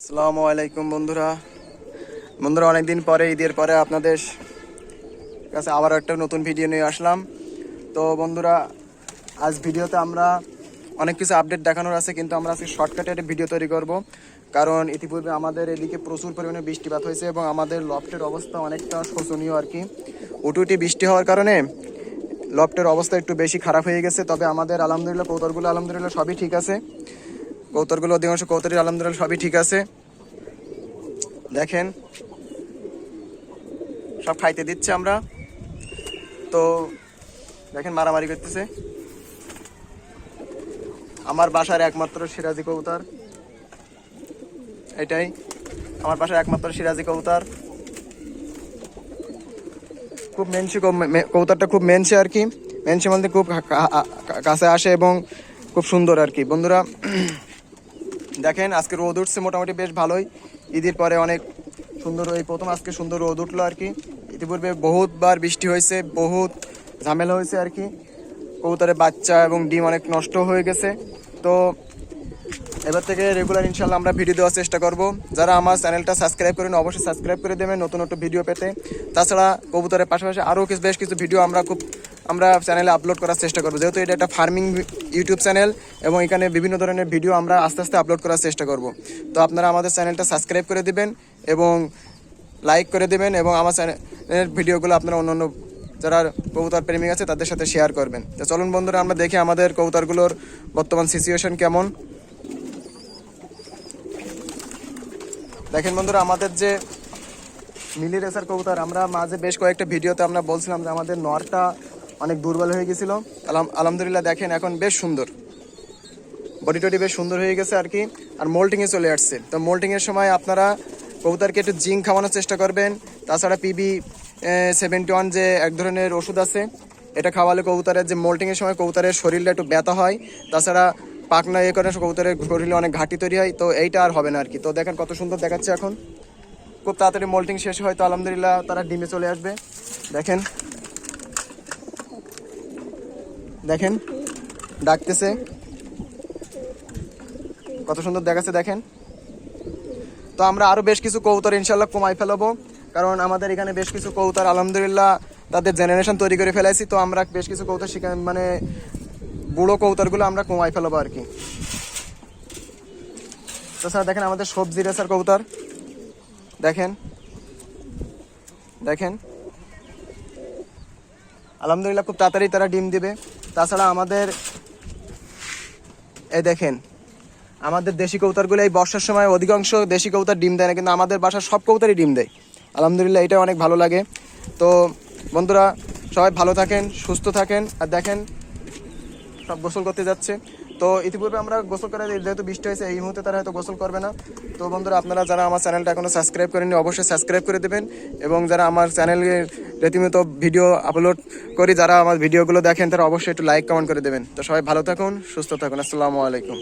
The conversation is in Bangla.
আসসালামু আলাইকুম বন্ধুরা। বন্ধুরা, অনেকদিন পরে, ঈদের পরে আপনাদের কাছে আবার একটা নতুন ভিডিও নিয়ে আসলাম। তো বন্ধুরা, আজ ভিডিওতে আমরা অনেক কিছু আপডেট দেখানোর আছে, কিন্তু আমরা আজকে শর্টকাটে একটা ভিডিও তৈরি করব। কারণ ইতিপূর্বে আমাদের এদিকে প্রচুর পরিমাণে বৃষ্টিপাত হয়েছে এবং আমাদের লফটের অবস্থা অনেকটা শোচনীয় আর কি। উটুটি বৃষ্টি হওয়ার কারণে লফটের অবস্থা একটু বেশি খারাপ হয়ে গেছে, তবে আমাদের আলহামদুলিল্লাহ কৌতরগুলো আলহামদুলিল্লাহ সবই ঠিক আছে। কৌতরগুলো অধিকাংশ কৌতরের আলহামদুলিল্লাহ সবই ঠিক আছে। দেখেন, সব খাইতে দিচ্ছে আমরা। তো, দেখেন মারামারি করতেছে। আমার বাসার একমাত্র সিরাজি কবুতর। এটাই। আমার বাসার একমাত্র সিরাজি কবুতর। খুব মেনসি কবুতরটা খুব মেনসি আর কি। মেনসি মধ্যে খুব কাছে আসে এবং খুব সুন্দর আর কি। বন্ধুরা দেখেন, আজকে রোদ উঠছে, মোটামুটি বেশ ভালোই। ঈদের পরে অনেক সুন্দর এই প্রথম আজকে সুন্দর রোদ উঠল আর কি। ইতিপূর্বে বহুতবার বৃষ্টি হয়েছে, বহুত ঝামেলা হয়েছে আর কি। কবুতরের বাচ্চা এবং ডিম অনেক নষ্ট হয়ে গেছে। তো এবার থেকে রেগুলার ইনশাল্লাহ আমরা ভিডিও দেওয়ার চেষ্টা করব। যারা আমার চ্যানেলটা সাবস্ক্রাইব করেন, অবশ্যই সাবস্ক্রাইব করে দেবেন নতুন নতুন ভিডিও পেতে। তাছাড়া কবুতরের পাশাপাশি আরও বেশ কিছু ভিডিও আমরা খুব আমরা চ্যানেলে আপলোড করার চেষ্টা করব। যেহেতু এটা একটা ফার্মিং ইউটিউব চ্যানেল এবং এখানে বিভিন্ন ধরনের ভিডিও আমরা আস্তে আস্তে আপলোড করার চেষ্টা করব। তো আপনারা আমাদের চ্যানেলটা সাবস্ক্রাইব করে দিবেন এবং লাইক করে দিবেন এবং আমার চ্যানেলের ভিডিওগুলো আপনারা অন্য অন্য যারা কবুতর প্রেমিক আছে তাদের সাথে শেয়ার করবেন। তো চলুন বন্ধুরা, আমরা দেখি আমাদের কবুতরগুলোর বর্তমান সিচুয়েশন কেমন। দেখেন বন্ধুরা, আমাদের যে মিলি রেসার কবুতর, আমরা মাঝে বেশ কয়েকটা ভিডিওতে আমরা বলছিলাম যে আমাদের নরটা অনেক দুর্বল হয়ে গেছিল। আলহাম- আলহামদুলিল্লাহ দেখেন এখন বেশ সুন্দর। বডি টডি বেশ সুন্দর হয়ে গেছে আর কি। আর মোল্টিংয়ে চলে আসছে। তো মোল্টিংয়ের সময় আপনারা কবুতরকে একটু জিঙ্ক খাওয়ানোর চেষ্টা করবেন। তাছাড়া পিবি সেভেন্টি ওয়ান যে এক ধরনের ওষুধ আছে, এটা খাওয়ালে কবুতরের যে মোল্টিংয়ের সময় কবুতরের শরীরটা একটু ব্যথা হয়। তাছাড়া পাকনা এ করে কবুতরের শরীরে অনেক ঘাটি তৈরি হয়। তো এইটা আর হবে না আর কি। তো দেখেন কত সুন্দর দেখাচ্ছে এখন। খুব তাড়াতাড়ি মোল্টিং শেষ হয়। তো আলহামদুলিল্লাহ তারা ডিমে চলে আসবে। দেখেন দেখেন, ডাকতেছে। কত সুন্দর দেখাচ্ছে, দেখেন। তো আমরা আরও বেশ কিছু কৌতর ইনশাল্লাহ কমাই ফেলাবো, কারণ আমাদের এখানে বেশ কিছু কৌতর আলহামদুলিল্লাহ, তাদের জেনারেশন তৈরি করে ফেলাইছি, তো আমরা বেশ কিছু কৌতর শিখা মানে বুড়ো কৌতরগুলো আমরা কমাই ফেলাবো আর কি। তো স্যার, দেখেন আমাদের সবজি রেসার কৌতর দেখেন। দেখেন। আলহামদুলিল্লাহ, খুব তাড়াতাড়ি তারা ডিম দিবে। তাছাড়া আমাদের, এই দেখেন, আমাদের দেশি কৌতারগুলো এই বর্ষার সময় অধিকাংশ দেশি কৌতার ডিম দেয় না, কিন্তু আমাদের বাসার সব কৌতারই ডিম দেয়। আলহামদুলিল্লাহ, এটা অনেক ভালো লাগে। তো বন্ধুরা, সবাই ভালো থাকেন, সুস্থ থাকেন, আর দেখেন, সব গোসল করতে যাচ্ছে। তো ইতিপূর্বে আমরা গোসল করে যেহেতু বৃষ্টি হয়েছে, এই মুহূর্তে তারা হয়তো গোসল করবে না। তো বন্ধুরা, আপনারা যারা আমার চ্যানেলটা এখনও সাবস্ক্রাইব করেননি, অবশ্যই সাবস্ক্রাইব করে দেবেন। এবং যারা আমার চ্যানেলে রীতিমতো ভিডিও আপলোড করি, যারা আমার ভিডিওগুলো দেখেন, তারা অবশ্যই একটু লাইক কমেন্ট করে দেবেন। তো সবাই ভালো থাকুন, সুস্থ থাকুন। আসসালামু আলাইকুম।